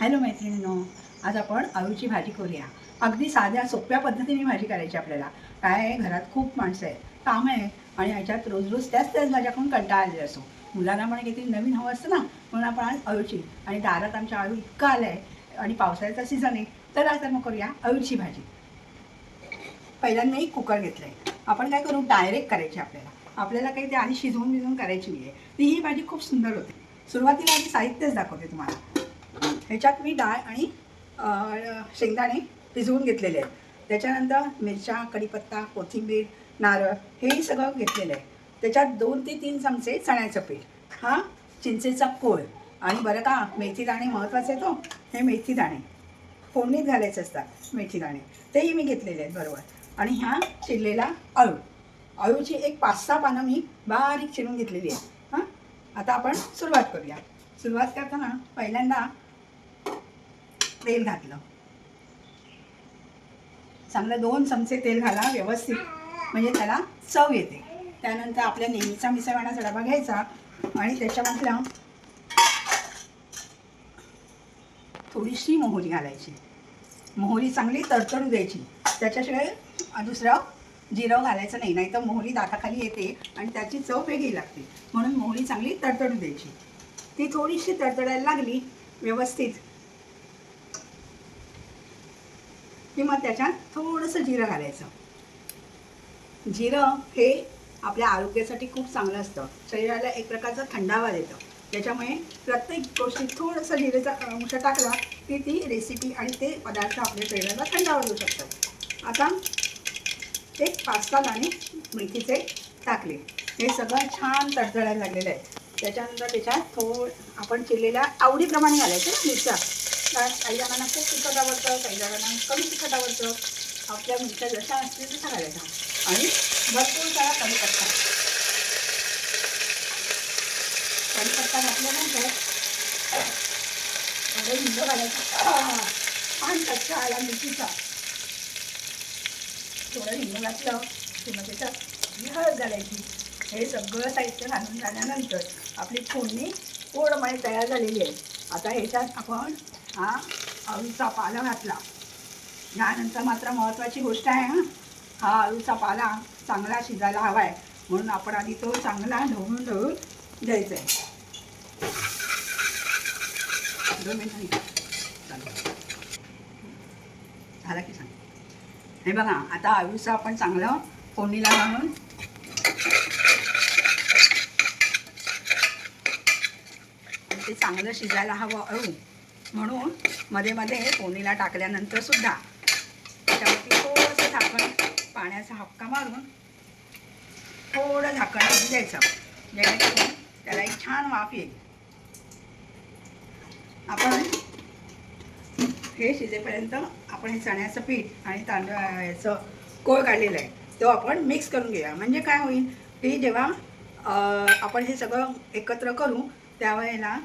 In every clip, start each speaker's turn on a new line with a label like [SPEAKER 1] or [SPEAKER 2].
[SPEAKER 1] Hello मैत्रिणींनो आज आपण अळूची भाजी करूया. अगदी साध्या सोप्या पद्धतीने भाजी करायची आपल्याला. काय आहे? घरात खूप माणसं आहेत. काम आहे आणि ह्याच्यात रोज रोज त्याच त्याच भाज्याकडून कंटाळा आलेला असो मुलांना पण काहीतरी नवीन हवं असतं ना म्हणून आपण आज अळूची आणि दारात आमच्या आळू इतका आलं आहे आणि पावसाळ्याचा सीझन आहे तर आज मग करूया अळूची भाजी. पहिल्यांदा एक कुकर घेतलं आहे आपण काय करू? डायरेक्ट करायची आपल्याला. आपल्याला काही ते आधी शिजवून बिजवून करायची नाही आहे ती ही भाजी खूप सुंदर होते. सुरुवातीला आधी साहित्यच दाखवते तुम्हाला. ह्याच्यात मी डाळ आणि शेंगदाणे भिजवून घेतलेले आहेत. त्याच्यानंतर मिरच्या कढीपत्ता कोथिंबीर नारळ हेही सगळं घेतलेलं आहे. त्याच्यात दोन ते तीन चमचे चण्याचं पीठ हा चिंचेचा कोळ आणि बरं का मेथी दाणे महत्त्वाचे आहे तो हो. हे मेथी दाणे फोडणीत घालायचे असतात मेथी दाणे. तेही मी घेतलेले आहेत बरोबर. आणि ह्या चिरलेला अळू अळूची एक पाच सहा पानं मी बारीक चिरून घेतलेली आहे हां आता आपण सुरुवात करूया. सुरुवात करताना पहिल्यांदा तेल घातलं. चांगलं दोन चमचे तेल घाला व्यवस्थित. म्हणजे त्याला चव येते. त्यानंतर आपल्या नेहमीचा मिसळवाण्याचा डबा घ्यायचा आणि त्याच्यामधला थोडीशी मोहरी घालायची. मोहरी चांगली तडतडू द्यायची. त्याच्याशिवाय दुसरं जिरं घालायचं नाही. नाही तर मोहरी दाताखाली येते आणि त्याची चव वेगळी लागते. म्हणून मोहरी चांगली तडतडू द्यायची. ती थोडीशी तडतडायला लागली व्यवस्थित की मग त्याच्यात थोडंसं जिरं घालायचं. जिरं हे आपल्या आरोग्यासाठी खूप चांगलं असतं. शरीराला एक प्रकारचा थंडावा देतं. त्याच्यामुळे प्रत्येक गोष्टीत थोडंसं जिरेचा अंश टाकला की ती रेसिपी आणि ते पदार्थ आपल्या शरीराला थंडावा देऊ शकतात. आता एक पाच सहा दाणे मेथीचे टाकले. हे सगळं छान तडतडायला लागलेलं आहे. त्याच्यानंतर त्याच्यात थोड आपण चिरलेल्या आवडीप्रमाणे घालायचं मिरच्या. असतात काही जणांना खूप तिखट आवडतं काही जणांना कमी तिखट आवडतं. आपल्या मिरच्या जशा असतील तशा घालायच्या आणि भरपूर सारा कढीपत्ता. कढीपत्ता घातल्यानंतर थोडं हिंग घालायचं. आणि कच्चा आला मिरचीचा. थोडं हिंग घातलं की मग त्याच्यात हळद घालायची हे सगळं साहित्य घालून झाल्यानंतर आपली फोडणी पूर्णपणे तयार झालेली आहे. आता ह्याच्यात आपण हा अळूचा पाला घातला. यानंतर मात्र महत्त्वाची गोष्ट आहे हां. हा अळूचा पाला चांगला शिजायला हवा आहे म्हणून आपण आधी तो चांगला ढवळून ढवळून द्यायचा आहे. दोन मिनिटं झालं झाला की सांग. हे बघा आता अळूचं आपण चांगलं फोडणीला घालून ते चांगलं शिजायला हवं अळू म्हणून मध्ये मध्ये पोनीला टाकल्यानंतर सुद्धा त्याच्यावरती थोडंसं झाकण पाण्याचा हक्का मारून थोडं झाकण द्यायचं जेणेकरून त्याला एक छान वाफ येईल. आपण हे शिजेपर्यंत आपण हे चण्याचं पीठ आणि तांदूळ याचं कोळ काढलेलं आहे तो आपण मिक्स करून घेऊया. म्हणजे काय होईल की जेव्हा आपण हे सगळं एकत्र करू त्यावेळेला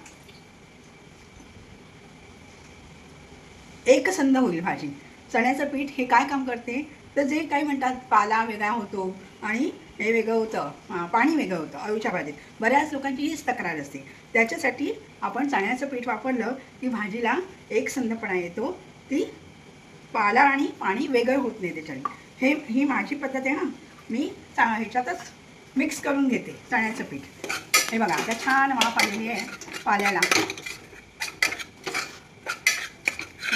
[SPEAKER 1] एकसंध होईल भाजी. चण्याचं पीठ हे काय काम करते? तर जे काही म्हणतात पाला वेगळा होतो आणि हे वेगळं होतं पाणी वेगळं होतं अळूच्या भाजीत. बऱ्याच लोकांची हीच तक्रार असते. त्याच्यासाठी आपण चण्याचं पीठ वापरलं की भाजीला एकसंधपणा येतो ती पाला आणि पाणी वेगळं होत नाही त्याच्याने. हे ही माझी पद्धत आहे ना. मी चा ह्याच्यातच मिक्स करून घेते चण्याचं पीठ. हे बघा आता छान वाफ आलेली आहे पाल्याला.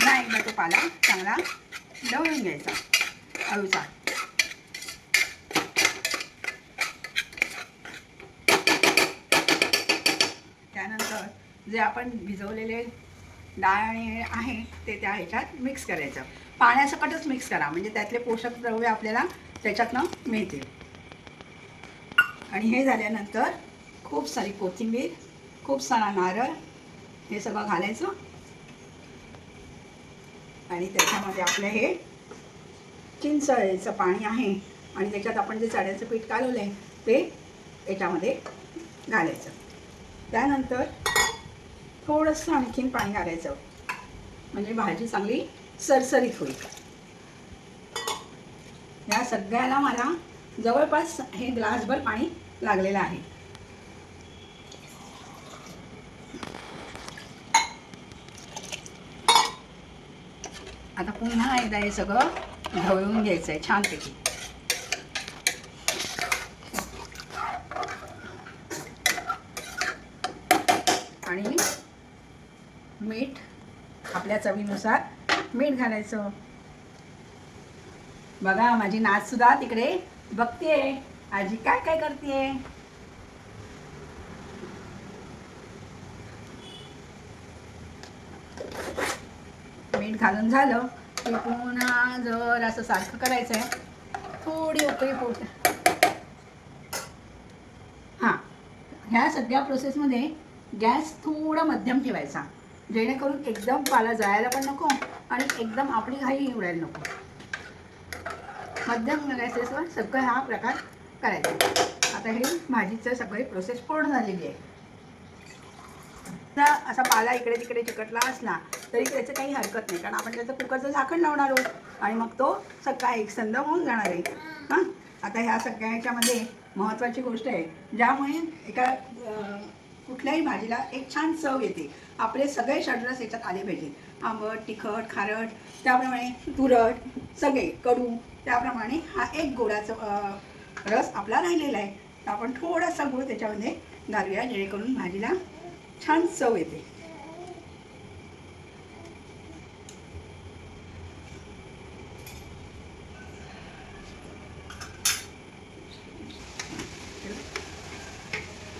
[SPEAKER 1] पुन्हा एकदा तो पाला चांगला ढवळून घ्यायचा. अळूचा त्यानंतर जे आपण भिजवलेले डाळ आणि आहे ते त्या ह्याच्यात मिक्स करायचं. पाण्यासकटच मिक्स करा म्हणजे त्यातले पोषक द्रव्य आपल्याला त्याच्यातनं मिळतील. आणि हे झाल्यानंतर खूप सारी कोथिंबीर खूप सारा नारळ हे सगळं घालायचं. आणि त्याच्यामध्ये आपलं हे चिंचळेचं पाणी आहे. आणि त्याच्यात आपण जे चण्याचं पीठ कालवलं आहे ते याच्यामध्ये घालायचं. त्यानंतर थोडंसं आणखीन पाणी घालायचं. म्हणजे भाजी चांगली सरसरीत होईल. या सगळ्याला मला जवळपास हे ग्लासभर पाणी लागलेलं आहे. आता पुन्हा एकदा हे सगळं ढवळून घ्यायचं आहे छानपैकी आणि मीठ आपल्या चवीनुसार मीठ घालायचं. बघा माझी नाच सुद्धा तिकडे बघतेय. आजी काय काय करते मीठ घालून झालं की पुन्हा जर असं सारखं करायचं आहे थोडी उकळी पोट. हां ह्या सगळ्या प्रोसेसमध्ये गॅस थोडा मध्यम ठेवायचा. जेणेकरून एकदम पाला जायला पण नको आणि एकदम आपली घाई उडायला नको. मध्यम गॅसेसवर सगळं हा प्रकार करायचा. आता हे भाजीचं सगळी प्रोसेस पूर्ण झालेली आहे. असा पाला इकडे तिकडे चिकटला असला तरी त्याचं काही हरकत नाही. कारण आपण त्याचं कुकरचं झाकण लावणार आहोत आणि मग तो सत्ता एक संद होऊन जाणार आहे. हां? आता ह्या सगळ्या ह्याच्यामध्ये महत्त्वाची गोष्ट आहे. ज्यामुळे एका कुठल्याही भाजीला एक छान चव येते. आपले सगळे षड्रस याच्यात आले पाहिजेत. आंबट तिखट खारट त्याप्रमाणे तुरट सगळे कडू त्याप्रमाणे हा एक गोडाचा रस आपला राहिलेला आहे. तर आपण थोडासा गुळ त्याच्यामध्ये घालूया जेणेकरून भाजीला छान चव येते.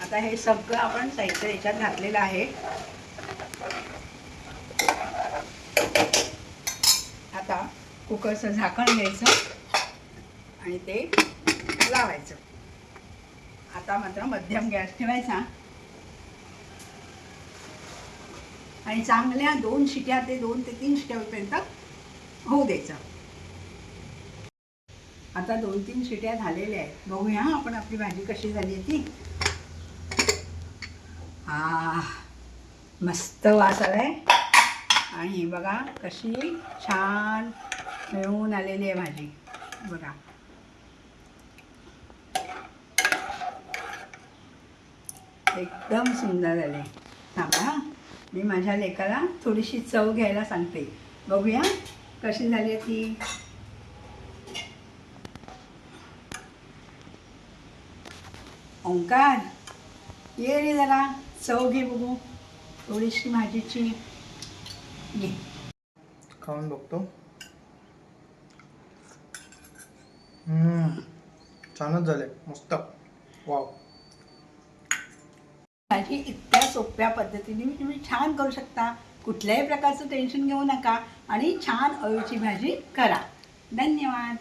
[SPEAKER 1] आता हे सगळं आपण साहित्य याच्यात घातलेलं आहे. आता कुकरचं झाकण घ्यायचं आणि ते लावायचं. आता मात्र मध्यम गॅस ठेवायचा. आणि चांगल्या दोन शिट्या ते दोन ते तीन शिट्यापर्यंत होऊ द्यायचं. आता दोन तीन शिट्या झालेल्या आहेत. बघूया आपण आपली भाजी कशी झाली आहे ती. आ मस्त वास आलाय. आणि बघा कशी छान मिळून आलेली आहे भाजी. बघा. एकदम सुंदर झाले. थांबा मी माझ्या लेकाला थोडीशी चव घ्यायला सांगते. बघूया कशी झाली आहे ती. ओंकार ये रे जरा. चव घे बघू. थोडीशी भाजीची. घे.
[SPEAKER 2] खाऊन बघतो. हम्म, छानच झाले मस्त. वाव.
[SPEAKER 1] भाजी इतक्या सोप्या पद्धतीने तुम्ही छान करू शकता. कुठल्याही प्रकारचं टेन्शन घेऊ नका आणि छान अळूची भाजी करा. धन्यवाद.